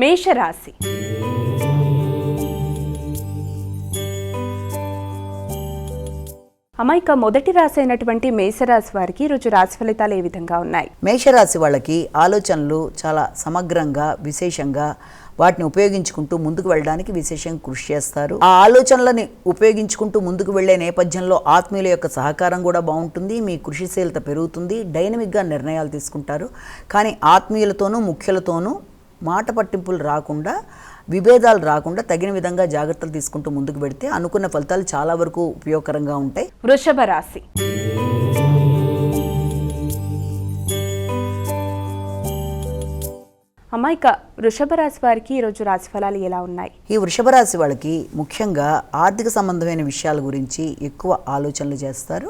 మేషరాశి. అమాయిక మొదటి రాశి అయినటువంటి మేషరాశి వారికి ఈరోజు రాశి ఫలితాలు ఏ విధంగా ఉన్నాయి? మేషరాశి వాళ్ళకి ఆలోచనలు చాలా సమగ్రంగా విశేషంగా వాటిని ఉపయోగించుకుంటూ ముందుకు వెళ్ళడానికి విశేషంగా కృషి చేస్తారు. ఆ ఆలోచనలని ఉపయోగించుకుంటూ ముందుకు వెళ్ళే నేపథ్యంలో ఆత్మీయుల యొక్క సహకారం కూడా బాగుంటుంది మీ కృషిశీలత పెరుగుతుంది డైనమిక్గా నిర్ణయాలు తీసుకుంటారు. కానీ ఆత్మీయులతోనూ ముఖ్యులతోనూ మాట పట్టింపులు రాకుండా విభేదాలు రాకుండా తగిన విధంగా జాగ్రత్తలు తీసుకుంటూ ముందుకు పెడితే అనుకున్న ఫలితాలు చాలా వరకు ఉపయోగకరంగా ఉంటాయి. వృషభ రాశి. అమాయిక వృషభ రాశి వారికి ఈరోజు రాశి ఫలాలు ఎలా ఉన్నాయి? ఈ వృషభ రాశి వాళ్ళకి ముఖ్యంగా ఆర్థిక సంబంధమైన విషయాల గురించి ఎక్కువ ఆలోచనలు చేస్తారు.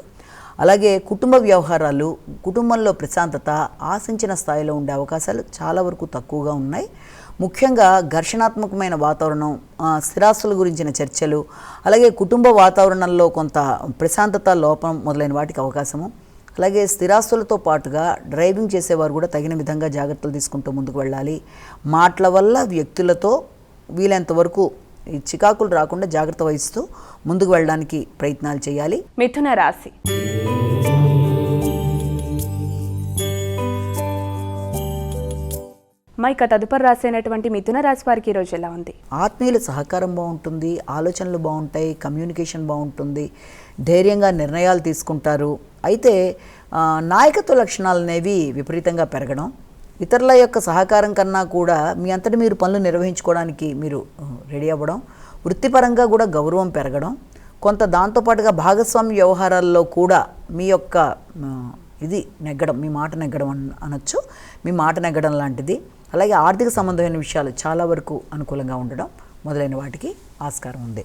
అలాగే కుటుంబ వ్యవహారాలు కుటుంబంలో ప్రశాంతత ఆశించిన స్థాయిలో ఉండే అవకాశాలు చాలా వరకు తక్కువగా ఉన్నాయి. ముఖ్యంగా ఘర్షణాత్మకమైన వాతావరణం స్థిరాస్తుల గురించిన చర్చలు అలాగే కుటుంబ వాతావరణంలో కొంత ప్రశాంతత లోపం మొదలైన వాటికి అవకాశము. అలాగే స్థిరాస్తులతో పాటుగా డ్రైవింగ్ చేసేవారు కూడా తగిన విధంగా జాగ్రత్తలు తీసుకుంటూ ముందుకు వెళ్ళాలి. మాటల వల్ల వ్యక్తులతో వీలైనంత వరకు ఈ చికాకులు రాకుండా జాగ్రత్త వహిస్తూ ముందుకు వెళ్ళడానికి ప్రయత్నాలు చేయాలి. మిథున రాశి. మైక తదుపరి రాశి మిథున రాశి వారికి ఈరోజు ఎలా ఉంది? ఆత్మీయుల సహకారం బాగుంటుంది ఆలోచనలు బాగుంటాయి కమ్యూనికేషన్ బాగుంటుంది ధైర్యంగా నిర్ణయాలు తీసుకుంటారు. అయితే నాయకత్వ లక్షణాలు అనేవి విపరీతంగా పెరగడం ఇతరుల యొక్క సహకారం కన్నా కూడా మీ అంతటి మీరు పనులు నిర్వహించుకోవడానికి మీరు రెడీ అవ్వడం వృత్తిపరంగా కూడా గౌరవం పెరగడం కొంత దాంతోపాటుగా భాగస్వామ్య వ్యవహారాల్లో కూడా మీ యొక్క ఇది నెగ్గడం మీ మాట నెగ్గడం అన్- అనొచ్చు. మీ మాట నెగ్గడం లాంటిది. అలాగే ఆర్థిక సంబంధమైన విషయాలు చాలా వరకు అనుకూలంగా ఉండడం మొదలైన వాటికి ఆస్కారం ఉంది.